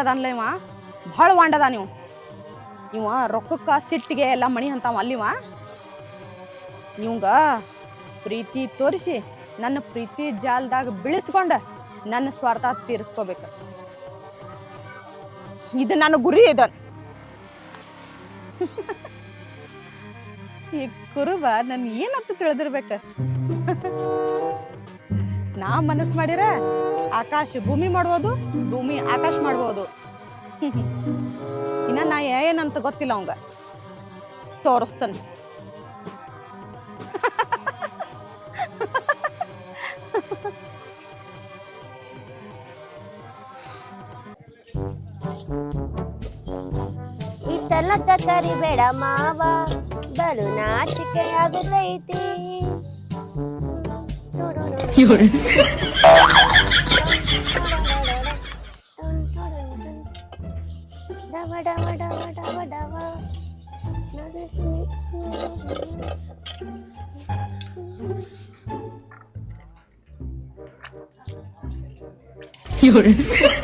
ವಾಂಡದನ್ಲ ಇವ? ಭಾಳ ವಾಂಡದ ನೀವು? ಇವ ರೊಕ್ಕಕ್ಕೆ ಸಿಟ್ಟಿಗೆ ಎಲ್ಲ ಮಣಿ ಅಂತಾವ ಅಲ್ಲಿವ? ಇವಂಗ ಪ್ರೀತಿ ತೋರಿಸಿ, ನನ್ನ ಪ್ರೀತಿ ಜಾಲದಾಗ ಬಿಳಿಸ್ಕೊಂಡು ನನ್ನ ಸ್ವಾರ್ಥ ತೀರಿಸ್ಕೋಬೇಕು. ಇದು ನನ್ನ ಗುರಿ ಇದು. ಈ ಕುರುಬ ನನ್ ಏನಂತ ತಿಳಿದಿರ್ಬೇಕು? ನಾ ಮನಸ್ಸು ಮಾಡಿರ ಆಕಾಶ ಭೂಮಿ ಮಾಡ್ಬೋದು, ಭೂಮಿ ಆಕಾಶ ಮಾಡ್ಬೋದು. ಇನ್ನ ನಾ ಏನಂತ ಗೊತ್ತಿಲ್ಲ ಅವಂಗ. ತೋರಿಸ್ತಾನೆ. ಇಷ್ಟೆಲ್ಲ ಕರಿಬೇಡ ಮಾವ, ಬಲು ನಾಚಿಕೆ ಆಗುತ್ತೈತಿ 夜。夜。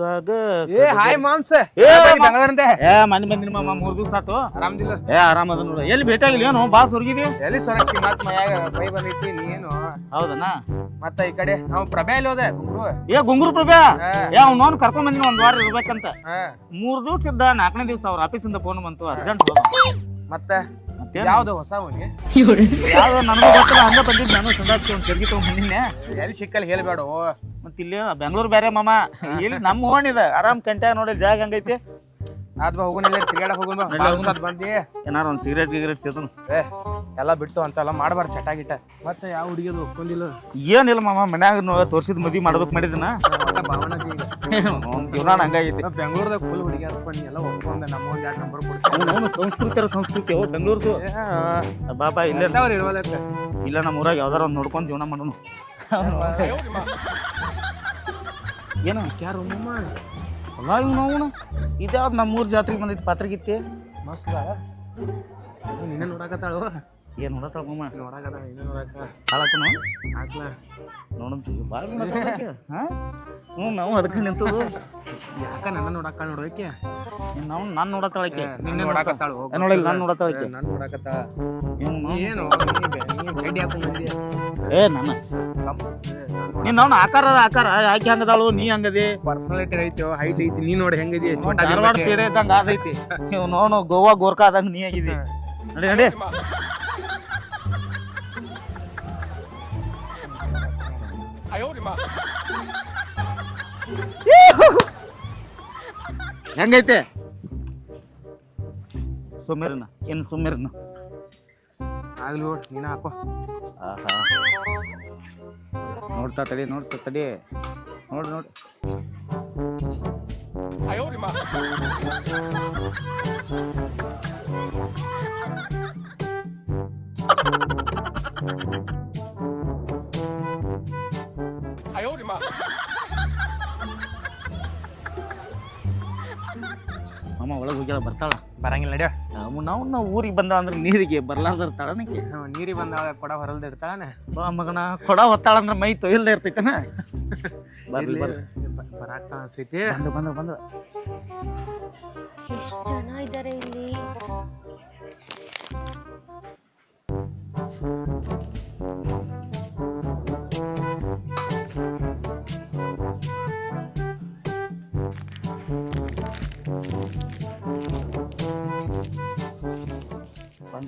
ನಡುವೂರಾಗ ಏ ಹಾಯ್ ಮಾಮ್ಸ ಏ. ಬೆಂಗಳೂರಿಂದ. ಏ ಮನೆ ಬಂದಿನ ಮಾಮ ಮೂರ್ ದಿವಸ ಆತು. ಆರಾಮದಿಲ್ಲ ಏ ಆರಾಮ ಅದ ನೋಡ. ಎಲ್ಲಿ ಭೇಟಿಯಾಗಿಲ್ಲ ಏನು? ಬಾ ಸುರ್ಗಿದಿ. ಎಲ್ಲಿ ಸೊರಕ್ತಿ ಮತ್ ಮನ್ಯಾಗ? ಬೈ ಬಂದೈತಿ ನೀನು. ಹೌದನ? ಮತ್ತ ಈ ಕಡೆ? ನಾವು ಪ್ರಭೆ ಅಲ್ಲಿ ಹೋದೆ? ಏ ಗುಂಗುರು ಪ್ರಭೆ. ಏ ಅವ್ನವ್ನ ಕರ್ಕೊಂಡ್ ಬಂದಿನಿ ಒಂದ್ ವಾರ ಇರ್ಬೇಕಂತ. ಮೂರ್ ದಿವಸ ಇದ್ದ ನಾಲ್ಕನೇ ದಿವಸ ಅವ್ರ ಆಫೀಸಿಂದ ಫೋನ್ ಬಂತು. ಅರ್ಜೆಂಟ್ ಹೋದ. ಮತ್ತ? ಮತ್ತೇನ್ ಯಾವ್ದು ಹೊಸ ಅವನಿ ಯಾವ್ದೋ ನನಗೂ ಗೊತ್ತಿಲ್ಲ ಹಂಗ ಬಂದಿದ್ ನಾನು. ಸಂದಾಸ್ಗೆ ಒಂದ್ ತಗೊಂಡ್ ಬಂದಿನ್ನೆ ಎಲ್ಲಿ ಸಿಕ್ಕಲ್ಲಿ ಹೇಳ್ಬೇಡ ಮತ್ತೆ ಇಲ್ಲಿ ಬೆಂಗಳೂರು ಬೇರೆ ಮಾಮ. ಇಲ್ಲಿ ನಮ್ಮ ಓಣಿದ ಆರಾಮ್ ಕಂಟ್ಯಾಗ ನೋಡಿ ಜಾಗ ಹಂಗೈತಿ? ಅದ್ ಬಾ ಹೋಗೋಣ ಇಲ್ಲಿ ತಿರ್ಗಾಡಕ್ ಹೋಗೋಣ ನಡಿ ಭಾಳ ಹೋಗೋಣ. ದಿವ್ಸ ಆತ್ ಬಂದಿ. ಏನಾರ ಒಂದು ಸಿಗರೇಟ್ ಗಿಗರೇಟ್ ಏ ಎಲ್ಲ ಬಿಟ್ಟು ಅಂತೆಲ್ಲ ಮಾಡ್ಬಾರ್ದು ಚಟ ಗಿಟ ಮತ್ತೆ ಯಾವ ಒಪ್ಕೊಂಡಿಲ್ಲ ಏನಿಲ್ಲ ಮಾಮ ಮನ್ಯಾಗ ತೋರಿಸಿದ ಮದ್ವಿ ಮಾಡ್ಬೇಕು ಮಾಡಿದನ. ಈಗ. ಅವ್ನ ಜೀವನ ಹಂಗಾಗೈತಿ ನಾವ್ ಬೆಂಗಳೂರದಾಗ ಫುಲ್ ಹುಡುಗಿ ಅರ್ಪಣಿ ಎಲ್ಲ ಒಪ್ಕೊಂಡ ನಮ್ಮ ಒಂದ್ ಎರಡು ನಂಬರ್ ಕೊಡ್ತೀನಿ. ಅವನು ಸಂಸ್ಕೃತಿ ಸಂಸ್ಕೃತಿ ಅವ್ ಬೆಂಗಳೂರ್ದು. ಬಾಬಾ ಇಲ್ಲ ಅವ್ರು ಇಲ್ಲ ನಮ್ಮ ಊರಾಗ ಯಾವ್ದಾರ ಒಂದ್ ನೋಡ್ಕೊಂಡ್ ಜೀವನ ಮಾಡೋನು. ಏನು? ಯಾರು ಇವ್ನು ಅವನು? ಇದ್ಯಾವ್ದು ನಮ್ಮ ಊರ್ ಜಾತ್ರೆಗೆ ಬಂದಿತ್ತು ಪಾತ್ರಗಿತ್ತಿ? ಮಸ್ತ್ ನಿನ್ನ ನೋಡಕತ್ತಾಳು? ಏನ್ ನೋಡತ್ತಾಳ ಮಾಮ ನೋಡಕತ್ತಾಳ ನಿನ್ನ ನೋಡಕ. ಹಾಳಾಕನು ಹಾಕ್ಲ. ನೋಡಂತೀವಿ ಬಾಳ ಹಾ? ಹ್ಞೂ ನಾವು ಅದಕ್ಕೆ ನಿಂತದು ಯಾಕ ನನ್ನ ನೋಡಕ್ಕ ನೋಡೋಕೆ? ನಾವು ನಾನು ನೋಡತ್ತಾಳಕ್ಕೆ ನಿನ್ನ ನೋಡಕತ್ತಾಳು ನೋಡಿಲ್ಲ, ನಾನ್ ನೋಡತ್ತಾಳಕ್ಕೆ. ನನ್ನ ನೋಡಕತ್ತಾಳ. ಏನು ನೀ ಬೆ- ನೀ ಚಡ್ಡಿ ಹಾಕೊಂಡ್ ಬಂದಿ ಏ ನನ್ನ ನೀನ್ ಅವ್ನ ಆಕಾರ ಆಕಾರ ಯಾಕೆ ಹಂಗದಾಳು ನೀ ಹಂಗದಿ. ಪರ್ಸನಾಲಿಟಿ ಐತಿ ಹೈಟ್ ಐತಿ ನೀ ನೋಡಿ ಹೆಂಗದಿ ಧಾರವಾಡ ಪೇಡೆ ಇದ್ದಂಗ ಅದೈತಿ ನೀವು ನೋಡು ಗೋವಾ ಗೋರ್ಕಾ ಆದಂಗ ನೀ ಆಗಿದಿ. ನಡಿ ನಡಿ. ಹೆಂಗೈತೆ? ಸುಮಿರ್ನ ಏನು ಸುಮಿರ್ನ. ಆಗ್ಲಿ ಹೋಗಿ ನೀನ ಹಾಕೋ. ಆಹಾ. ನೋಡ್ತಾ ತಡಿ ನೋಡ್ತಾ ತಡಿ. ನೋಡಿ ನೋಡಿ. ಅಮ್ಮ ಹೋಗ್ಯಾಳ ಬರ್ತಾಳ. ಬರಂಗಿಲ್ಲ ನಡ್ಯೋ. ನಾವು ನಾವು ನಾವು ಊರಿಗೆ ಬಂದ ಅಂದ್ರೆ ನೀರಿಗೆ ಬರ್ಲಾರ್ದಾರ ತಳನಕ್ಕೆ ನೀರಿಗೆ ಬಂದಾಳೆ ಕೊಡ ಹೊರಲ್ದ ಇರ್ತಾಳೆ ಬಾ ಮಗನ ಕೊಡ ಹೊತ್ತಾಳ ಅಂದ್ರೆ ಮೈ ತೊಯ್ಲ್ದ ಇರ್ತೈತನ? ಬರ್ಲಿ ಬರ್ಲಿ. ಬರಾಕ ಅನ್ಸೈತಿ. ಬಂದ್ರ ಬಂದ್ರ ಬಂದ್ರ ಎಷ್ಟು ಜನ ಇದ್ದಾರೆ ಇಲ್ಲಿ?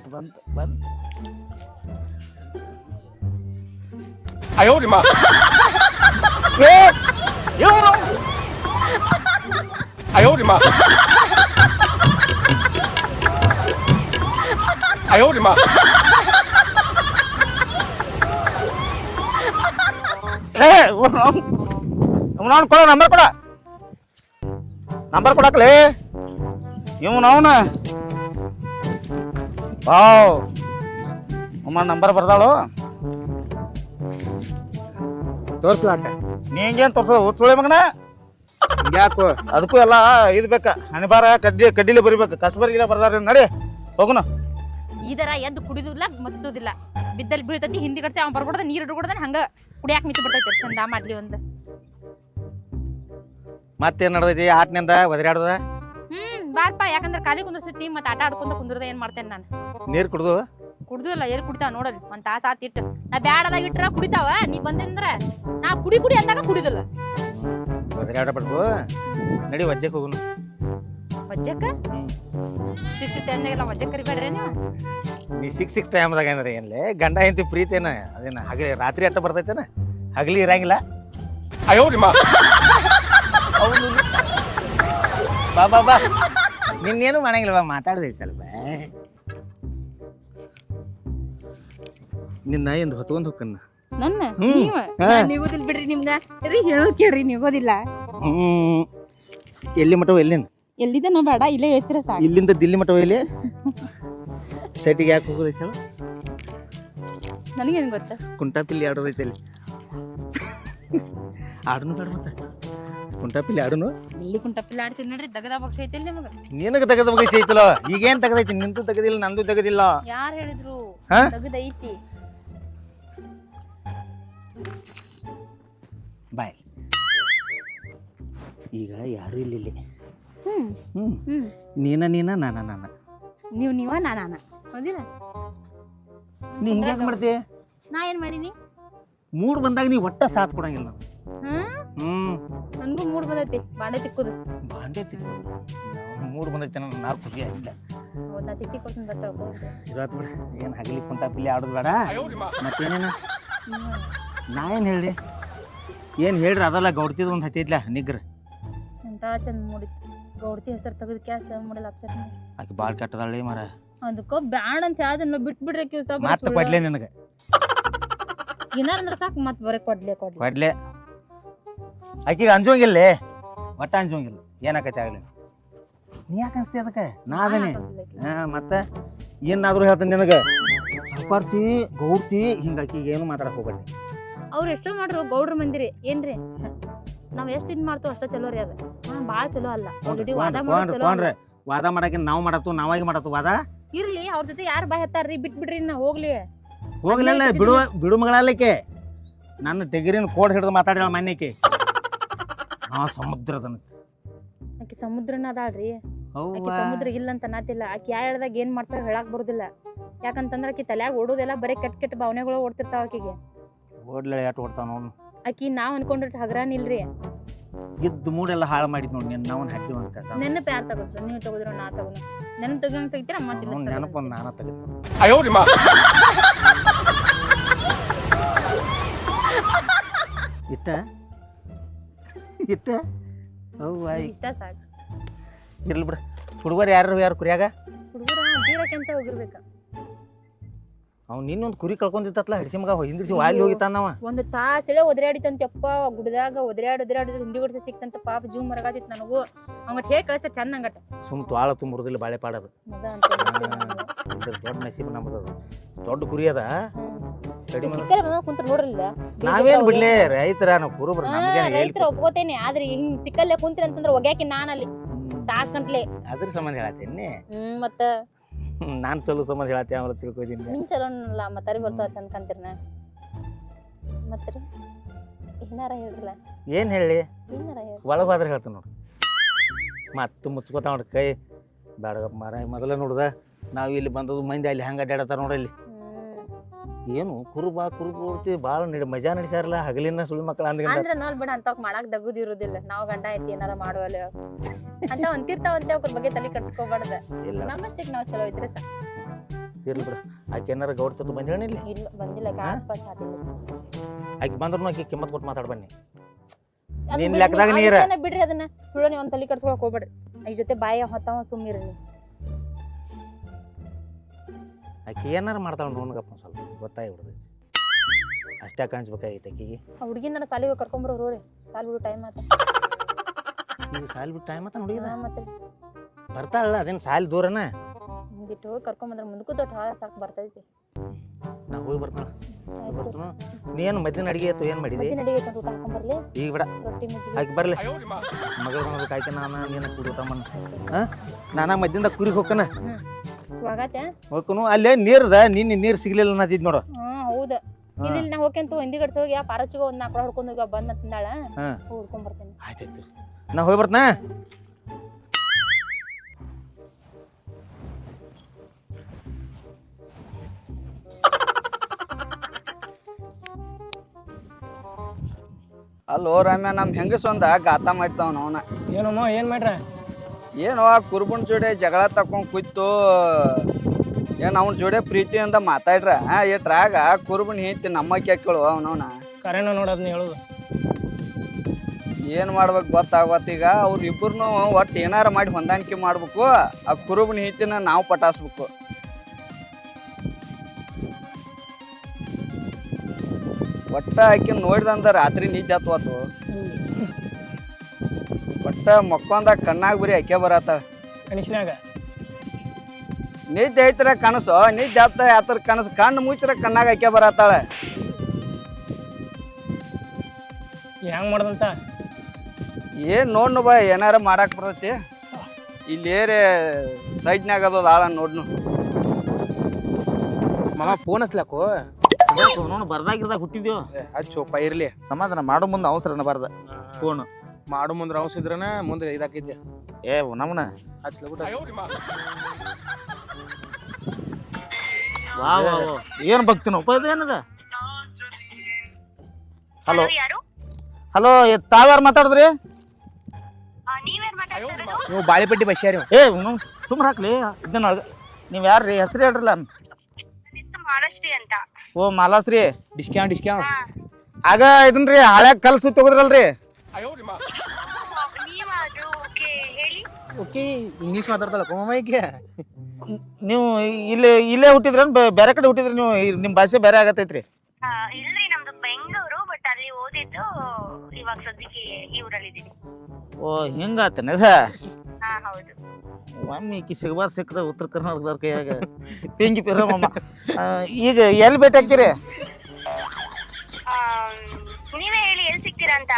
வந்து வந்து ஐயோடிமா ஐயோடிமா ஐயோடிமா ಏ ಇವನವನು ಕೊಡ ನಂಬರ್ ಕೊಡ ನಂಬರ್ ಕೊಡಕ್ಲೇ ಇವನವನ ವಾವ್. ಅಮ್ಮ ನಂಬರ್ ಬರ್ದಾಳು? ತೋರ್ಸ್ಲಾಟ ನೀ ಹಿಂಗೇನ್ ತೋರ್ಸೋದು? ಸುಳೆ ಮಗನ. ಯಾಕೋ? ಅದಕ್ಕೂ ಎಲ್ಲ ಇದು ಬೇಕಾ. ಹಣಿಬಾರ ಕಡ್ಡಿ ಕಡ್ಡಿಲಿ ಬರಿಬೇಕು. ಕಸಬರಿಗಿಲ್ಲ ಬರ್ದಾರ ನಡಿ ಹೋಗುನ ಇದರ ಎದ್ದು ಕುಡಿದಿಲ್ಲ ಮತ್ತುದಿಲ್ಲ ಬಿದ್ದಲ್ಲಿ ಬೀಳ್ತತಿ ಹಿಂದಿ ಕಡ್ಸಿ ಅವ್ನು ಬರ್ಬಿಡ್ದ ನೀರು ಹಿಡ್ಕೊಡ್ದಾನ ಹಂಗ ಕುಡಿಯಾಕ ನಿಂತು ಬಿಡ್ತೈತಿ ಚಂದ ಮಾಡ್ಲಿ ಒಂದು. ಮತ್ತೇನ್ ನಡ್ದೈತಿ? ಆಟ್ನಿಂದ ಒದರಾಡ್ದ ಬಾರ್ಪಾ ಯಾಕಂದ್ರೆ ಖಾಲಿ ಟೀಮ್ ಮತ್ತೆ ಆಟ ಆಡ್ಕೊಂತ ಕುಂದ್ರದ ಏನ್ ಮಾಡ್ತೇನೆ ನಾನು? ನೀರ್ ಕುಡ್ದು ಕುಡ್ದಿಲ್ಲ ಎಲ್ಲಿ ಕುಡಿತಾವ ನೋಡಲ್ಲಿ ಒಂದ್ ತಾಸ ಆತ ಇಟ್ಟು. ನಾ ಬ್ಯಾಡದಾಗ ಇಟ್ರ ಕುಡಿತಾವ ನೀ ಬಂದಿಂದ್ರ ನಾ ಕುಡಿ ಕುಡಿ ಅಂದಾಗ ಕುಡಿದಿಲ್ಲ. ಬದರಿ ನಡಿ ವಜ್ಜಕ್ಕೆ ಹೋಗುನು. ವಜ್ಜಕ್ಕ? ಸಿಕ್ಸ್ ಟೈಮ್ನಾಗೆಲ್ಲ ವಜ್ಜಕ್ಕೆ ಕರಿಬೇಡ್ರಿ ನೀವು. ನೀ ಸಿಕ್ಸ್ ಸಿಕ್ಸ್ ಟೈಮ್ದಾಗ ಅಂದ್ರೆ ಏನ್ಲೇ? ಗಂಡ ಹೆಂಡತಿ ಪ್ರೀತಿನ ಅದೇನ ಹಗಲಿ ರಾತ್ರಿ ಅಟ್ಟ ಬರ್ತೈತೇನ? ಹಗಲಿ ಇರಂಗಿಲ್ಲ? ಅಯ್ಯೋ ನಿಮ್ಮ ಅವನು ಬಾ ಬಾ ಬಾ. ನಿನ್ನೇನು ಮಾಡಂಗಿಲ್ಲ ಬಾ ಮಾತಾಡ್ದೆ ಸ್ವಲ್ಪ. ನಿನ್ನ ಎಂದು ಹೊತ್ಕೊಂಡು ಹೋಗ್ಕನ್ನ ನನ್ನ? ಹ್ಮ್. ನೀವ? ಹಾ. ನೀಗೋದಿಲ್ಲ ಬಿಡ್ರಿ ನಿಮ್ಗ. ರೀ ಹೇಳೋದ್ ಕೇಳ್ರಿ ನೀಗೋದಿಲ್ಲ. ಹ್ಮ್. ಎಲ್ಲಿ ಮಠವ ಎಲ್ಲಿನ ಎಲ್ಲಿದೆ ನಾ ಬೇಡ ಇಲ್ಲೇ ಹೇಳ್ತೀರ ಸಾಕು. ಇಲ್ಲಿಂದ ದಿಲ್ಲಿ ಮಠವ ಎಲ್ಲಿ? ಸೈಟಿಗೆ ಯಾಕೆ ಹೋಗೋದೈತೆ ಹೇಳು ನನಗೇನ್ ಗೊತ್ತ? ಕುಂಟಾಪಿಲ್ಲಿ ಆಡೋದೈತೆ ಅಲ್ಲಿ. ಆಡನು ಬೇಡ ಮತ್ತೆ. ಕುಂಟಾಪಿಲ್ಲಿ ಆಡುನು? ಇಲ್ಲಿ ಕುಂಟಪ್ಪಿಲ್ಲ ಆಡ್ತೀನಿ ನೋಡ್ರಿ ದಗದ ಪಕ್ಷ ಐತಿ ನಿಮಗ? ನಿನಗೆ ತೆಗೆದ ಬಗ್ಗೆ ಐತಲ್ಲ? ಈಗೇನ್ ನಿಂತು ನಿಂದು ತೆಗೆದಿಲ್ಲ ನಂದು ತೆಗದಿಲ್ಲ ಯಾರು ಹೇಳಿದ್ರು? ಹಾ? ದಗದೈತಿ ಬಾಯ್. ಈಗ ಯಾರು ಇಲ್ಲ ಇಲ್ಲಿ ಹ್ಮ್. ಹ್ಮ್. ಹ್ಮ್. ನೀನ ನೀನ ನಾನ ನಾನ. ನೀವ್ ನೀವ ನಾ ನಾನ. ಹೌದಿಲ್ಲ? ನೀ ಹಿಂಗ್ಯಾಕ್ ಮಾಡ್ತಿ? ನಾ ಏನ್ ಮಾಡೀನಿ? ಮೂಡ್ ಬಂದಾಗ ನೀ ಒಟ್ಟ ಸಾಥ್ ಕೊಡಂಗಿಲ್ಲ ಹ್ಮ್? ಹ್ಮ್. ನನಗೂ ಮೂಡ್ ಬಂದೈತಿ ಬಾಂಡೆ ತಿಕ್ಕೋದು. ಬಾಂಡೆ ತಿಕ್ಕೋದು? ಮೂಡ್ ಬಂದೈತಿ ನನ್ನ ನಾರು ಖುಷಿ ಆಗಿಲ್ಲ ನಾ ತಿಕ್ಕಿ ಕೊಡ್ತೀನಿ ಬರ್ತಾವ ಇವತ್ತು ಬಿಡಿ ಏನು ಹಗಲಿ ಕುಂತ ಪಿಲ್ಲಿ ಆಡೋದು ಬೇಡ. ಮತ್ತೇನೇನು? ನಾ ಏನು ಹೇಳಿ ಏನು ಹೇಳ್ರಿ ಅದಲ್ಲ ಗೌಡ್ತಿದ ಒಂದು ಹತ್ತಿದ್ಲ ನಿಗ್ರ? ಎಂತ ಚಂದ ಮೂಡಿತ್ತು. ಗೌಡ್ತಿ ಹೆಸರು ತೆಗೆದು ಕ್ಯಾಸ ಮೂಡಲ್ಲ ಅಪ್ಸೆಟ್ ಆಕೆ ಭಾಳ ಕೆಟ್ಟದಳ್ಳಿ ಮರ ಅದಕ್ಕೋ ಬ್ಯಾಡ್ ಅಂತ ಅದನ್ನ ಬಿಟ್ಟು ಬಿಡ್ರಿ ಕಿವ್ಸ ಮತ್ತೆ ಕೊಡ್ಲೆ ನಿನಗೆ. ಏನಾರಂದ್ರೆ ಸಾಕು ಮತ್ತೆ ಬರೀ ಕೊಡ್ಲೆ ಕೊಡ್ಲೆ. ಕೊಡ್ಲೆ. ಆಕಿಗೆ ಅಂಜೋಂಗಿಲ್ಲೇ ಒಟ್ಟ ಅಂಜೋಂಗಿಲ್ಲ ಏನಾಕೈತಿ ಆಗಲಿ? ನೀ ಯಾಕೆ ಅನ್ಸ್ತಿ ಅದಕ್ಕೆ? ನಾ ಅದೇನೆ. ಹಾ ಮತ್ತೆ ಏನಾದರೂ ಹೇಳ್ತೀನಿ ನಿನಗೆ. ಸಪಾರ್ತಿ ಗೌರ್ತಿ ಹಿಂಗೆ ಆಕಿಗೆ ಏನು ಮಾತಾಡಕ್ ಹೋಗ್ಬೇಡಿ. ಅವ್ರು ಎಷ್ಟೋ ಮಾಡ್ರು ಗೌಡ್ರ ಮಂದಿರಿ. ಏನ್ರಿ? ನಾವ್ ಎಷ್ಟ್ ಇದ್ ಮಾಡ್ತೋ ಅಷ್ಟ ಚಲೋ ರೀ ಅದ. ಭಾಳ ಬಾಳ ಚಲೋ ಅಲ್ಲ. ವಾದ ಮಾಡೋದ್ ಚಲೋ ಅಲ್ಲ. ಕೊಂಡ್ರೆ ವಾದ ಮಾಡಕ್ಕೆ ನಾವು ಮಾಡತ್ತು ನಾವಾಗಿ ಮಾಡತ್ತು ವಾದ? ಇರ್ಲಿ ಅವ್ರ ಜೊತೆ ಯಾರ್ ಬಾಯ್ ಹತ್ತಾರ್ರಿ ಬಿಟ್ ಬಿಡ್ರಿ ನಾ ಹೋಗ್ಲಿ. ಹೋಗ್ಲಿಲ್ಲ ಬಿಡು ಬಿಡುವ ಬಿಡು ಮಗಳಲ್ಲಕ್ಕೆ ನನ್ನ ಡಿಗ್ರಿನ ಕೋಡ್ ಹಿಡಿದು ಮಾತಾಡ್ಯಾಳ ಮನ್ಯಕ್ಕೆ ಆ ಸಮುದ್ರದನಂತೆ. ಆಕಿ ಸಮುದ್ರನ ಅದಾಳ್ರಿ ಆಕಿ ಸಮುದ್ರ ಇಲ್ಲ ಅಂತ ನಾತಿಲ್ಲ. ಆಕಿ ಯಾ ಹೇಳ್ದಾಗ ಏನ್ ಮಾಡ್ತಾರ ಹೇಳಾಕ್ ಬರುದಿಲ್ಲ. ಯಾಕಂತಂದ್ರ ಆಕಿ ತಲ್ಯಾಗ ಓಡೋದೆಲ್ಲ ಬರೀ ಕೆಟ್ಟ ಕೆಟ್ಟ ಭಾವನೆಗಳು ಓಡ್ತಿರ್ತಾವ ಆಕಿಗೆ. ಓಡ್ಲೆ ಯಾಟ್ ಓಡ್ತಾವ ನೋಡು ಆಕಿ ನಾವ್ ಅನ್ಕೊಂಡ್ರ ಹಗರಾನ್ ಇಲ್ರಿ ಇದ್ದ ಮೂಡೆಲ್ಲ ಹಾಳು ಮಾಡಿದ್ ನೋಡಿ ನೆನ್. ನಾವನ್ ಹಾಕಿವ ಅಂತ ನೆನಪ ಯಾರು ತಗೋದ್ರು? ನೀವು ತಗೋದ್ರು ನಾ ತಗೋನು ನೆನಪ ತೆಗಿಯೋಂಗ್ ತೆಗಿತೀರ? ಮತ್ತೆ ನೆನಪೊಂದು ನಾನ ತೆಗೆದು. ಇಟ್ಟ? ಇಟ್ಟ? ಅವ್ವ ಇಷ್ಟ ಸಾಕು. ಇರ್ಲಿ ಬಿಡ. ಹುಡುಗರು ಯಾರು ಯಾರು ಕುರಿಯಾಗ? ಹುಡುಗರ ಬೀರ ಕೆಂಚ ಹೋಗಿರ್ಬೇಕ. ಅವ್ನು ನಿನ್ನೊಂದು ಕುರಿ ಕಳ್ಕೊಂತಿತ್ತಲ್ಲ ಹಿಡಿಸಿ ಮಗ ಹಿಂದಿರ್ಸಿ ವಾಲಿ ಹೋಗಿತ್ತಾನವ ಒಂದು ತಾಸಳೆ ಒದರಾಡಿತಂತಪ್ಪ ಗುಡ್ದಾಗ ಒದರಾಡಿ ಒದರಾಡಿ ಹಿಂದಿ ಗುಡ್ಸ ಸಿಕ್ತಂತ ಪಾಪ ಜೀವ ಮರಗಾತಿತ್ತು ನನಗೂ. ಅವಂಗಟ್ ಹೇಗೆ ಕಳಿಸ ಚಂದ ಸುಮ್ ತ್ವಾಳ ತುಂಬಿರೋದಿಲ್ಲ ಬಾಳೆ ಪಾಡೋದು. ದೊಡ್ಡ ನಸೀಬ್ ನಮ್ಮದು ದೊಡ್ಡ ಕುರಿ ಅದ. ಕಡಿಮೆ ಸಿಕ್ಕರೆ ಬಂದ ಕುಂತ ನೋಡ್ರಿಲ್ಲ. ನಾವೇನ್ ಬಿಡ್ಲಿ ರೈತರ ನಾವು ಕುರುಬ್ರು ನಮ್ಗೇನು ಹೇಳಿ ರೈತರ ಒಪ್ಕೋತೇನೆ ಆದ್ರೆ ಹಿಂಗ್ ಸಿಕ್ಕಲ್ಲೇ ಕುಂತ್ರಿ ಅಂತಂದ್ರ ಒಗ್ಯಾಕಿ ನಾನಲ್ಲಿ. ತಾಸ್ ಗಂಟ್ಲೆ. ಅದ್ರ ಸಂಬಂಧ ಹೇಳತ್ತೇನಿ ಹ್ಮ್ ಮತ್ತ? ನಾನು ಚಲೋ ಸಂಬಂಧ ಹೇಳತ್ತೆ ಅವ್ರ ತಿಳ್ಕೊತೀನಿ. ನಿಮ್ ಚಲೋನಲ್ಲ ಮತ್ತಾರಿ ಬರ್ತಾವ ಚಂದ ಕಾಣ್ತಿರ್ನ. ಮತ್ರಿ ಏನಾರ ಹೇಳ್ರಲ್ಲ. ಏನ್ ಹೇಳಿ? ಏನಾರ ಹೇಳ್ರಿ. ಒಳಗೆ ಹೋದ್ರೆ ಹೇಳ್ತಾನೆ ನೋಡು. ಮತ್ತೆ ಮುಚ್ಕೋತ ನೋಡಿ ಕೈ. ಬೇಡಗಪ್ಪ ಮಾರ ಮೊದಲೇ ನೋಡ್ದ ನಾವು ಇಲ್ಲಿ ಬಂದದ್ದು ಮಂದಿ ಅಲ್ಲಿ ಹಂಗೆ ಅಡ್ಡಾಡತ್ತಾರ ನೋಡಿ ಹ್ಮ್ ಏನು ಕುರುಬಾ ಕುರುಬ ಕೊಡ್ತಿ ಬಾಳ ನಡಿ ಮಜಾ ನಡಿಸ್ಯಾರಲ್ಲ ಹಗಲಿನ ಸುಳ್ಳು ಮಕ್ಕಳ ಅಂದ್ಗಂತ ಅಂದ್ರ ನೋಲ್ ಬಿಡ ಅಂತವ್ ಮಾಡಾಕ್ ದಗುದಿರುದಿಲ್ಲ ನಾವ್ ಗಂಡ ಐತಿ ಏನಾರ ಮಾಡುವಲ್ಲ ಅಂತ ಅಂತಿರ್ತಾವಂತೆ ಅವ್ರ ಬಗ್ಗೆ ತಲೆ ಕಟ್ಸ್ಕೊಬಾರ್ದ. ಇಲ್ಲ. ನಮ್ಮಷ್ಟಕ್ಕೆ ನಾವ್ ಚಲೋ ಇದ್ರೆ ಸಾಕ್. ಇರ್ಲಿ ಬಿಡ. ಆಕೆ ಏನಾರ ಗೌಡ್ತದ್ದು ಬಂದ ಹೇಳಿಲ್ಲ ಇಲ್ಲ? ಬಂದಿಲ್ಲ? ಆಸ್ಪಾಸ್ ಆದಿಲ್ಲ. ಆಕೆ ಬಂದ್ರು ಆಕೆ ಕಿಮ್ಮತ್ ಕೊಟ್ಟು ಮಾತಾಡ್ ಬನ್ನಿ. ಅದ್ ನಿನ್ ಬಿಡ್ರಿ, ಲೆಕ್ಕದಾಗ ನೀರ. ವಿಷ್ಯನ ಬಿಡ್ರಿ ಅದನ್ನ. ಸುಳ್ಳು ನೀವ್ ಒಂದ್ ತಲೆ ಕಟ್ಸ್ಕೊಳಕ್ ಹೋಗ್ಬೇಡ್ರಿ. ಈ ಜೊತೆ ಬಾಯ ಹೊತ್ತಾವ ಸುಮ್ಮಿರಿ ನೀವು. ಆಕೆ ಏನಾರ ಮಾಡ್ತಾಳೆ ನೋಡ್ಗಪ್ಪ ಸ್ವಲ್ಪ ಗೊತ್ತಾಗಿ ಬಿಡ್ತೈತಿ ಅಷ್ಟೇ ಕಾಣಿಸ್ಬೇಕಾಗಿತ್ತು ಆಕಿಗೆ. ಆ ಹುಡುಗಿನ ನನ್ನ ಸಾಲಿಗೆ ಕರ್ಕೊಂಬರೋರು ರೀ ಸಾಲಿ ಬಿಡು ಟೈಮ್ ಆತ. ಈಗ ಸಾಲಿ ಬಿಟ್ಟು ಟೈಮ್ ಆತ ಹುಡುಗಿದ? ಹಾ ಮತ್ತೆ. ಅದೇನು ಸಾಲಿ ದೂರನ? ಬಿಟ್ಟು ಹೋಗಿ ಕರ್ಕೊಂಬಂದ್ರೆ ಮುಂದಕ್ಕೂ ದೊಡ್ಡ ಹಾಳ ಸಾಕು ಬರ್ತೈತಿ. ನಾ ಹೋಗಿ ಬರ್ತಾಳ ನೀನು ಮಧ್ಯಾಹ್ನ ಅಡಿಗೆ ಆಯ್ತು ಏನು ಮಾಡಿದಿ? ಈಗ ಬಿಡ. ಆಕೆ ಬರಲಿ. ಮಗಳು ಬಂದ್ಬೇಕಾಯ್ಕೆ ನಾನು ಏನು ಊಟ ಮಾಡ ಹಾಂ? ನಾನು ಮಧ್ಯಾಹ್ನದಾಗ ಕುರಿಗೆ ಹೋಗ್ಕನ ಹೋಗತ್ತೆ ಹೋಗ್ಕನು. ಅಲ್ಲೇ ನೀರ್ದ ನಿನ್ನೆ ನೀರು ಸಿಗ್ಲಿಲ್ಲ ಅನ್ನತಿದ್ ನೋಡು. ಹಾ ಹೌದ. ಇಲ್ಲಿ ನಾ ಹೋಗ್ಯಂತು ಹಿಂದಿ ಗಡ್ಸ ಹೋಗಿ ಆ ಪಾರಚ್ಚಿಗೆ ಒಂದ್ ನಾಲ್ಕು ಹುಡ್ಕೊಂಡು ಹೋಗಿ ಬಂದ ತಿಂದಾಳ ಹಾ. ಹುಡ್ಕೊಂಡ್ ಬರ್ತೀನಿ. ಆಯ್ತಾಯ್ತು. ನಾ ಹೋಗಿ ಬರ್ತಾನ? ಅಲ್ಲೋ ರಾಮ್ಯ ನಮ್ ಹೆಂಗಸ್ ಒಂದ ಗಾತ ಮಾಡ್ತಾವ ಅವನ. ಏನಮ್ಮ ಏನ್ ಮಾಡ್ರ? ಏನೋ ಆ ಕುರುಬನ ಜೋಡಿ ಜಗಳ ತಕೊಂಡ್ ಕೂತು ಏನು ಅವನ ಜೋಡಿ ಪ್ರೀತಿಯಿಂದ ಮಾತಾಡ್ರ? ಎಟ್ರಾಗ ಕುರುಬನ ಹೀತಿ ನಮ್ಮ ಕೇಳು ಅವನವನ ಕರೆನ ನೋಡೋದ್ ನೀ ಹೇಳುದು. ಏನು ಮಾಡ್ಬೇಕು ಗೊತ್ತಾಗತ್ತ ಈಗ? ಅವ್ರ ಇಬ್ಬರನು ಒಟ್ಟು ಏನಾರ ಮಾಡಿ ಹೊಂದಾಣಿಕೆ ಮಾಡ್ಬೇಕು ಆ ಕುರುಬನ ಹೀತಿನ ನಾವು ಪಟಾಸ್ಬೇಕು. ಒಟ್ಟ ಆಕಿನ ನೋಡಿದಂದ ರಾತ್ರಿ ನಿದ್ದೆ ಹತ್ವಾತು ಒಟ್ಟ ಮಕ್ಕೊಂದಾಗ ಕಣ್ಣಾಗ ಬರೀ ಅಕ್ಕೆ ಬರತ್ತಾಳ. ಕನಸಿನಾಗ. ನಿದ್ದೆ ಐತ್ರ ಕನಸು ನಿದ್ದೆ ಹತ್ತ ಆತರ ಕನಸು ಕಣ್ಣು ಮುಚ್ಚಿರ ಕಣ್ಣಾಗ ಅಕ್ಕೆ ಬರತ್ತಾಳ. ಹೆಂಗ್ ಮಾಡ್ದಂತ? ಏನ್ ನೋಡ್ನು ಬಾ ಏನಾರ ಮಾಡಾಕ್ ಬರ್ತೈತಿ. ಇಲ್ಲಿ ಏರಿ ಅದು ಅದ ಆಳ ನೋಡ್ನು. ಮಾಮ ಫೋನ್ ಹಚ್ಲಾಕು? ನೋಡು ಬರ್ದಾಗಿರ್ದಾಗ ಹುಟ್ಟಿದ್ಯೋ? ಹಚ್ಚೋಪ ಇರ್ಲಿ. ಸಮಾಧಾನ ಮಾಡೋ ಮುಂದೆ ಅವಸರನ ಬರ್ದ ಫೋನ್ ಮಾಡು ಮುಂದೆ ರೌಸ್ ಇದ್ರನ ಮುಂದೆ ಇದಾಕೈತಿ ಏ ನಮ್ಮನ ಹಚ್ಚಲ ಬಿಟ್ಟ ವಾ ವಾ ಏನು ಭಕ್ತಿನ? ಉಪಯೋಗ ಏನದ? ಹಲೋ? ಹಲೋ ತಾವ್ಯಾರು ಮಾತಾಡಿದ್ರಿ? ನೀವು ಬಾಳಿಪಟ್ಟಿ ಬಸ್ಯಾರಿ ಏ ಸುಮ್ಮನೆ ಹಾಕ್ಲಿ. ಇದನ್ನ ನೀವು ಯಾರ್ರಿ? ಹೆಸರು ಹೇಳ್ರಲ್ಲ. ಅಂತ. ಓ ಮಾಲಾಸ್ರಿ ಡಿಸ್ಕೌಂಟ್ ಡಿಸ್ಕೌಂಟ್. ಆಗ ಇದನ್ರಿ ಹಳೆ ಕಲ್ಸು ತಗೋದ್ರಲ್ರಿ. ನೀವ್ ಅದು ಓಕೆ ಹೇಳಿ ಓಕೆ ಇಂಗ್ಲೀಷ್ ಮಾತಾಡ್ತಲ್ಲ ಕೋಮೈಕೆ ನೀವು ಇಲ್ಲಿ ಇಲ್ಲೇ ಹುಟ್ಟಿದ್ರೇನು ಬೇರೆ ಕಡೆ ಹುಟ್ಟಿದ್ರೆ ನೀವು? ಇ- ನಿಮ್ ಭಾಷೆ ಬೇರೆ ಆಗತೈತ್ರಿ ಆ, ಇಲ್ರಿ ನಮ್ದು ಬೆಂಗಳೂರು ಬಟ್ ಅಲ್ಲಿ ಓದಿದ್ದು ಇವಾಗ ಸದ್ಯಕ್ಕೆ ಈ ಊರಲ್ಲಿ ಇದೀನಿ ಓ ಹಿಂಗಾತನ ಹಾ ಹೌದು. ಒಮ್ಮೆ ಈಕಿ ಸಿಗಬಾರ್ ಸಿಕ್ಕದ ಉತ್ತರ ಕರ್ನಾಟಕದವ್ರ ಕೈಯಾಗ. ತಿಂಗಿ ಪಿರಮಮ್ಮ ಈಗ ಎಲ್ಲಿ ಭೇಟಿ ಹಾಕಿರಿ ನೀವೇ ಹೇಳಿ ಎಲ್ಲಿ ಸಿಗ್ತೀರಾ ಅಂತ?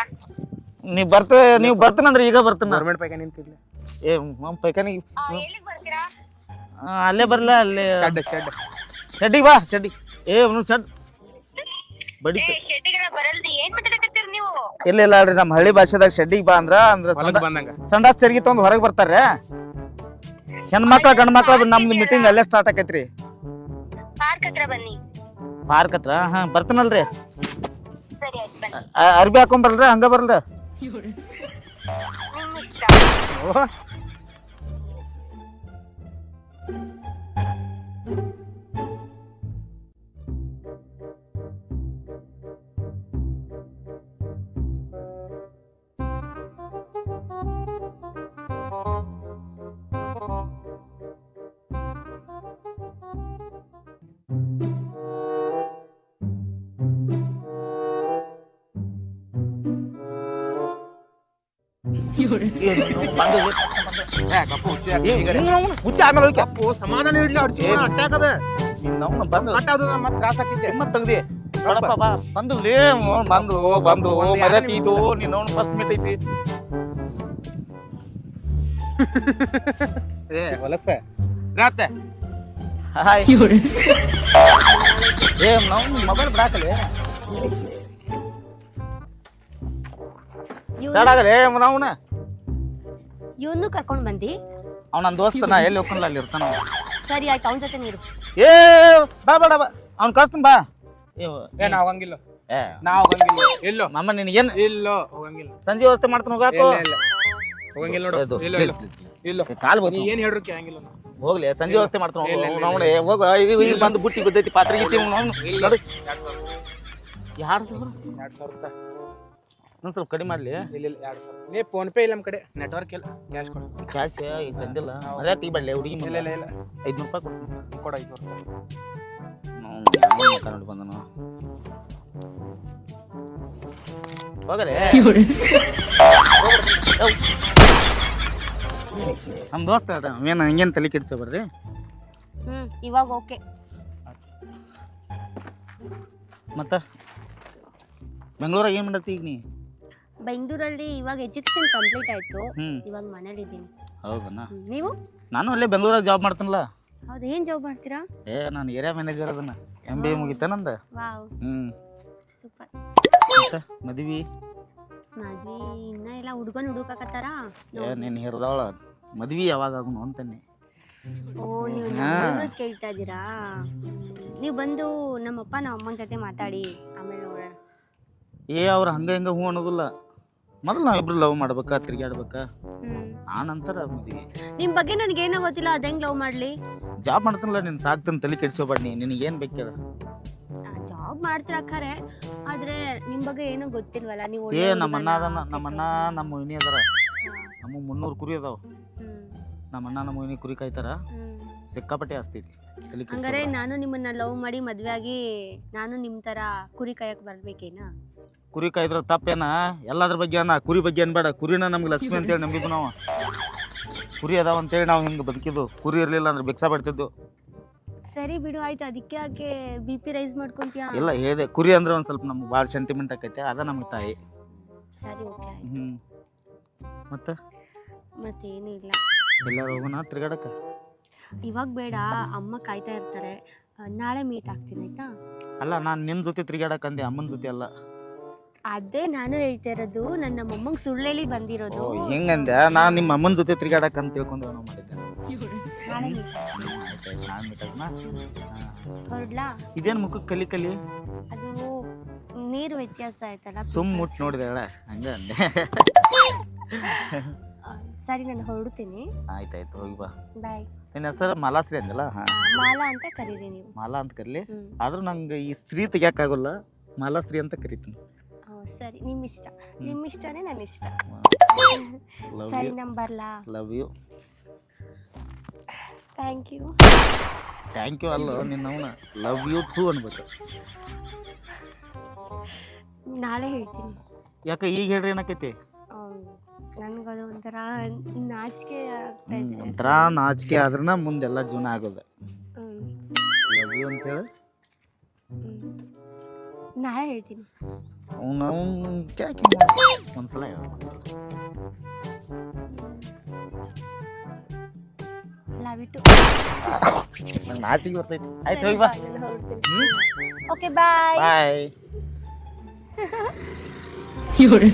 ನೀವು ಬರ್ತ ನೀವು ಬರ್ತೀನಂದ್ರೆ ಈಗ ಬರ್ತೀನಿ ಗೌರ್ಮೆಂಟ್ ಪೈಕ ನಿಂತಿಲ್ಲ ಏ ಮಮ್ಮ ಪೈಕಾನಿ ಎಲ್ಲಿಗ್ ಬರ್ತೀರಾ? ಅಲ್ಲೇ ಬರಲ್ಲ ಅಲ್ಲೇ ಶೆಡ್ ಶೆಡ್ ಶೆಡ್ಡಿಗೆ ಬಾ ಶೆಡ್ಡಿ ಏ ಅವ್ನು ಶೆಡ್ ಬಡಿ ಬಡಿತ ಇಲ್ಲ ಇಲ್ಲ ಅಲ್ರಿ ನಮ್ಮ ಹಳ್ಳಿ ಭಾಷೆದಾಗ ಶೆಡ್ಡಿಗೆ ಬಾ ಅಂದ್ರ ಅಂದ್ರ ಹೊಲಕ್ ಬಂದಂಗ. ಸಂಡಾಸ್ ಚರ್ಗಿ ತೊಗೊಂಡು ಹೊರಗೆ ಬರ್ತಾರ ಹೆಣ್ಮಕ್ಳ ಗಂಡ್ ಮಕ್ಳ ನಮ್ದು ಮೀಟಿಂಗ್ ಅಲ್ಲೇ ಸ್ಟಾರ್ಟ್ ಆಕೈತ್ರಿ. ಪಾರ್ಕ್ ಹತ್ರ ಬನ್ನಿ. ಪಾರ್ಕ್ ಹತ್ರ? ಹಾ ಬರ್ತನಲ್ರಿ. ಅರ್ಬಿ ಹಾಕೊಂಡ್ ಬರ್ಲ್ರಿ ಹಂಗ ಬರ್ಲ್ರಿ. 夜。おい ಹುಚ್ಚ ಆಮೇಲೆ ಸಮಾಧಾನ ಇಡ್ಲಿ ಬಂದು ಮತ್ತೆ ತ್ರಾಸ ಆಕೈತಿ. ಮತ್ತೆ ತೆಗ್ದಿ. ನೋಡಪ್ಪ ಬಾ. ಬಂದು ಲೇ ಬಂದು ಬಂದು ಮರ್ಯಾತಿ ಇದು ನೀನು ಅವ್ನು ಫಸ್ಟ್ ಮೀಟ್ ಐತಿ. ಏ ಹೊಲಸ. ರಾತೆ ಹಾಯ್. ಏ ನಾವು ಮೊಬೈಲ್ ಬಿಡಾಕಲೆ. ಸಡಾಗಲೇ ಇವನು ಕರ್ಕೊಂಡ್ ಬಂದಿ? ಅವ್ನ ನನ್ನ ದೋಸ್ತ ನಾ ಎಲ್ಲಿ ಹೋಗ್ಕಲ್ಲ ಅಲ್ಲಿ ಇರ್ತಾನ ಅವ. ಸರಿ ಆಯ್ತು ಅವನ ಜೊತೆ ನೀರು. ಏ ಬಾ ಬಾ ಬಾ ಅವ್ನು ಕಳಿಸ್ತೀನಿ ಬಾ. ಏ ಏ ನಾ ಹೋಗಂಗಿಲ್ಲ. ಏ ನಾ ಹೋಗಂಗಿಲ್ಲ. ಎಲ್ಲೋ ನಿನಗೆ ಏನು ಇಲ್ಲ ಹೋಗಂಗಿಲ್ಲ. ಸಂಜೆ ವ್ಯವಸ್ಥೆ ಮಾಡ್ತಾನೆ ಹೋಗಾಕು ಇಲ್ಲ ಇಲ್ಲ. ಹೋಗಂಗಿಲ್ಲ ನೋಡು. ಇಲ್ಲ ಇಲ್ಲ. ಇಲ್ಲ. ಕಾಲ್ ನೀ ಬಂತು ಏನ್ ಹೇಳ್ರು ಕೇಳಂಗಿಲ್ಲ ನಾ. ಹೋಗ್ಲಿ ಸಂಜೆ ವ್ಯವಸ್ಥೆ ಮಾಡ್ತಾನೆ ಇಲ್ಲ, ಇಲ್ಲ, ಅವನು ಹೋಗ ಈಗ ಈಗ ಬಂದು ಬುಟ್ಟಿ ಬಿದ್ದೈತಿ ಪಾತ್ರೆ ಗಿಟ್ಟಿ ಇಲ್ಲ. ಎರಡ್ ಸಾವಿರ. ಯಾರು ಸಾವಿರ? ಎರಡ್ ಸಾವಿರ ರೂಪಾಯಿ. ಇನ್ನೊಂದು ಸ್ವಲ್ಪ ಕಡಿಮೆ ಮಾಡ್ಲಿ. ಇಲ್ಲ ಇಲ್ಲ ಎರಡು ಸಾವಿರ ನೀ ಫೋನ್ ಪೇ ಇಲ್ಲ ನಮ್ಮ ಕಡೆ. ನೆಟ್ವರ್ಕ್ ಇಲ್ಲ. ಕ್ಯಾಶ್ ಕೊಡು. ಕ್ಯಾಶ್ ಈಗ ತಂದಿಲ್ಲ. ಅದೇ ತೀ ಬಡ್ಲಿ ಹುಡುಗಿ ಇಲ್ಲ ಇಲ್ಲ ಇಲ್ಲ. ಐದ್ನೂರು ರೂಪಾಯಿ ಕೊಡು. ಕೊಡ ಐದು ರೂಪಾಯಿ. ಕನ್ನಡ ಬಂದನು ಹೋಗಲೇ? ನಮ್ಮ ದೋಸ್ತ ಏನು ಹಂಗೇನು ತಲೆ ಕೆಡ್ಸ ಬರ್ರಿ? ಹ್ಮ್ ಇವಾಗ ಓಕೆ. ಮತ್ತು? ಬೆಂಗಳೂರಾಗ ಏನು ಮಾಡತ್ತಿ ಈಗ ನೀ? ಬೆಂಗಳೂರಲ್ಲಿ ಇವಾಗ ಎಜುಕೇಶನ್ ಕಂಪ್ಲೀಟ್ ಆಯ್ತು. ಇವಾಗ ಮನೇಲಿ ಇದ್ದೀನಿ. ಹೌದನ? ನೀವು? ನಾನು ಅಲ್ಲೇ ಬೆಂಗಳೂರಲ್ಲಿ ಜಾಬ್ ಮಾಡ್ತೀನಲ್ಲ. ಹೌದು ಏನ್ ಜಾಬ್ ಮಾಡ್ತೀರಾ? ಏ ನಾನು ಏರಿಯಾ ಮ್ಯಾನೇಜರ್ ಅದನ್ನ. ಎಂ ಬಿ ಎ ಮುಗಿತ ನಂದು? ವಾವ್. ಹ್ಞೂ ಸೂಪರ್. ಮತ್ತೆ ಮದ್ವಿ? ಮದ್ವಿ ಇನ್ನ ಇಲ್ಲ ಹುಡುಗನ ಹುಡುಕಕತ್ತಾರ? ಏ ನೀನು ಹಿರಿದವಳ. ಮದ್ವಿ ಯಾವಾಗ ಆಗುನು ಅಂತಾನೆ. ಓ ನೀವು ಹಾ. ಕೇಳ್ತಾ ಇದ್ದೀರಾ? ನೀವು ಬಂದು ನಮ್ಮಪ್ಪ ನಮ್ಮ ಅಮ್ಮನ ಜೊತೆ ಮಾತಾಡಿ. ಆಮೇಲೆ ಏ ಅವ್ರು ಹಂಗೆ ಹಿಂಗೆ ಹೂ ಅನ್ನೋದಿಲ್ಲ. ಮೊದಲು ನಾವಿಬ್ರು ಲವ್ ಮಾಡ್ಬೇಕಾ ತಿರ್ಗಾಡ್ಬೇಕಾ ಆ ನಂತರ ಮದುವೆ ನಿಮ್ ಬಗ್ಗೆ ನನಗೇನೋ ಗೊತ್ತಿಲ್ಲ ಅದಂಗ್ ಲವ್ ಮಾಡ್ಲಿ? ಜಾಬ್ ಮಾಡ್ತಾನಲ್ಲ ನೀನು ಸಾಕ್ತಾನೆ ತಲೆ ಕೆಡ್ಸೋಬೇಡ ನೀ ನಿನಗೆ ಏನು ಬೇಕದ ಜಾಬ್ ಮಾಡ್ತೀರಾ ಖರೆ ಆದ್ರೆ ನಿಮ್ ಬಗ್ಗೆ ಏನೂ ಗೊತ್ತಿಲ್ವಲ್ಲ ನೀವು ಏ ನಮ್ಮ ಅಣ್ಣ ಅದನ್ನ ನಮ್ಮ ಅಣ್ಣ? ನಮ್ಮ ಮೊಯ್ನಿ ಅದಾರ. ನಮ್ಮ ಮುನ್ನೂರು ಕುರಿ ಅದಾವ. ನಮ್ಮ ಅಣ್ಣ ನಮ್ಮ ಮೊಯ್ನಿ ಕುರಿ ಕಾಯ್ತಾರ. ಸಿಕ್ಕಾಪಟ್ಟೆ ಆಸ್ತೈತಿ ತಲೆ ಹಂಗಾರೆ ನಾನು ನಿಮ್ಮನ್ನ ಲವ್ ಮಾಡಿ ಮದ್ವೆ ಆಗಿ ನಾನು ನಿಮ್ ತರ ಕುರಿ ಕಾಯಕ್ ಬರ್ಬೇಕೇನಾ? ಕುರಿ ಕಾಯ್ದ್ರ ತಪ್ಪೇನ? ಎಲ್ಲದ್ರ ಬಗ್ಗೆ ಅನ್ನ ಕುರಿ ಬಗ್ಗೆ ಅನ್ಬೇಡ. ಕುರಿನ ನಮ್ಗೆ ಲಕ್ಷ್ಮಿ ಅಂತೇಳಿ ನಂಬಿದ್ವು ನಾವು. ಕುರಿ ಅದಾವ ಅಂತೇಳಿ ನಾವು ಹಿಂಗೆ ಬದುಕಿದ್ದು ಕುರಿ ಇರಲಿಲ್ಲ ಅಂದ್ರೆ ಭಿಕ್ಷಾ ಬಿಡ್ತಿದ್ದು ಸರಿ ಬಿಡು ಆಯ್ತು. ಅದಕ್ಕೆ ಯಾಕೆ ಬಿ ಪಿ ರೈಸ್ ಮಾಡ್ಕೊಂತೀಯ? ಇಲ್ಲ ಹೇಳಿದೆ. ಕುರಿ ಅಂದ್ರೆ ಒಂದು ಸ್ವಲ್ಪ ನಮ್ಗೆ ಭಾಳ ಸೆಂಟಿಮೆಂಟ್ ಆಕೈತೆ. ಅದ ನಮ್ಗೆ ತಾಯಿ. ಸರಿ ಓಕೆ ಆಯ್ತು. ಹ್ಞೂ ಮತ್ತೆ? ಮತ್ತೇನು ಇಲ್ಲ. ಎಲ್ಲರೂ ಹೋಗೋಣ ತಿರ್ಗಾಡಕ್ಕೆ ಇವಾಗ ಬೇಡ. ಅಮ್ಮ ಕಾಯ್ತಾ ಇರ್ತಾರೆ. ನಾಳೆ ಮೀಟ್ ಆಗ್ತೀನಿ ಆಯ್ತಾ? ಅಲ್ಲ ನಾನು ನಿನ್ನ ಜೊತೆ ತಿರ್ಗಾಡಕ್ಕೆ ಅಂದೆ. ಅಮ್ಮನ ಜೊತೆ ಅಲ್ಲ. ಅದೇ ನಾನು ಹೇಳ್ತಾ ಇರೋದು ನನ್ನ ಮೊಮ್ಮಂಗ್ ಸುಳ್ಳೇಳಿ ಬಂದಿರೋದು. ಹೆಂಗಂದೆ? ನಾ ನಾನು ನಿಮ್ಮ ಅಮ್ಮನ ಜೊತೆ ತಿರ್ಗಾಡಕ್ಕೆ ಅಂತ ತಿಳ್ಕೊಂಡು ನಾವು ಮಾಡಿದ್ದೆ ನಾನು ಹೊರಡ್ಲಾ? ಇದೇನು ಮುಖಕ್ಕೆ ಕಲಿ ಕಲಿ? ಅದು ನೀರು ವ್ಯತ್ಯಾಸ ಆಯ್ತಲ್ಲ? ಸುಮ್ ಮುಟ್ ನೋಡಿದೆ ಹೇಳ ಹಂಗ ಅಂದೆ. ಆ, ಸರಿ ನಾನು ಹೊರಡ್ತೀನಿ. ಆಯ್ತಾಯ್ತು ಹೋಗಿ ಬಾ. ಬಾಯ್. ನಿನ್ನ ಹೆಸರು ಮಾಲಾಶ್ರೀ ಅಂದಲ್ಲ? ಹಾಂ ಮಾಲಾ ಅಂತ ಕರೀರಿ ನೀವು. ಮಾಲಾ ಅಂತ ಕರೀಲಿ? ಹ್ಮ್. ಆದ್ರೂ ನಂಗೆ ಈ ಸ್ತ್ರೀ ತೆಗಿಯಕ್ಕಾಗಲ್ಲ ಮಾಲಾಶ್ರೀ ಅಂತ ಕರಿತೀನಿ. ಸರಿ ನಿಮ್ಮ ಇಷ್ಟ ನಿಮ್ಮ ಇಷ್ಟನೇ ನನ್ನ ಇಷ್ಟ ಸರಿ ನಮ್ love you thank you thank you ಅಲ್ಲ ನಿನ್ನವನ. ಲವ್ ಯು ಟು ಅನ್ಬೇಕು ನಾಳೆ ಹೇಳ್ತೀನಿ. ಯಾಕೆ ಈಗ ಹೇಳ್ರಿ ಏನಕೈತಿ? ನನಗದು ಒಂಥರ ನಾಚಿಕೆ ಆಗ್ತಾ ಇದೆ. ಒಂಥರ ನಾಚಿಕೆ ಆದ್ರನ ಮುಂದೆಲ್ಲ ಜೀವನ ಆಗೋದು. ಲವ್ ಯು ಅಂತೇಳಿ. ನಾಳೆ ಹೇಳ್ತೀನಿ. ನಾವು ಕ್ಯಾಕೆ ಒಂದ್ಸಲ ಹೇಳು ಒಂದ್ಸಲ ಲವ್ ಇಟ್ಟು ನಂಗೆ ನಾಚಿಕೆ ಬರ್ತೈತಿ ಆಯ್ತು ಹೋಗಿ ಬಾ ಓಕೆ ಬಾಯ್ ಬಾಯ್ ಇವ್ರೆ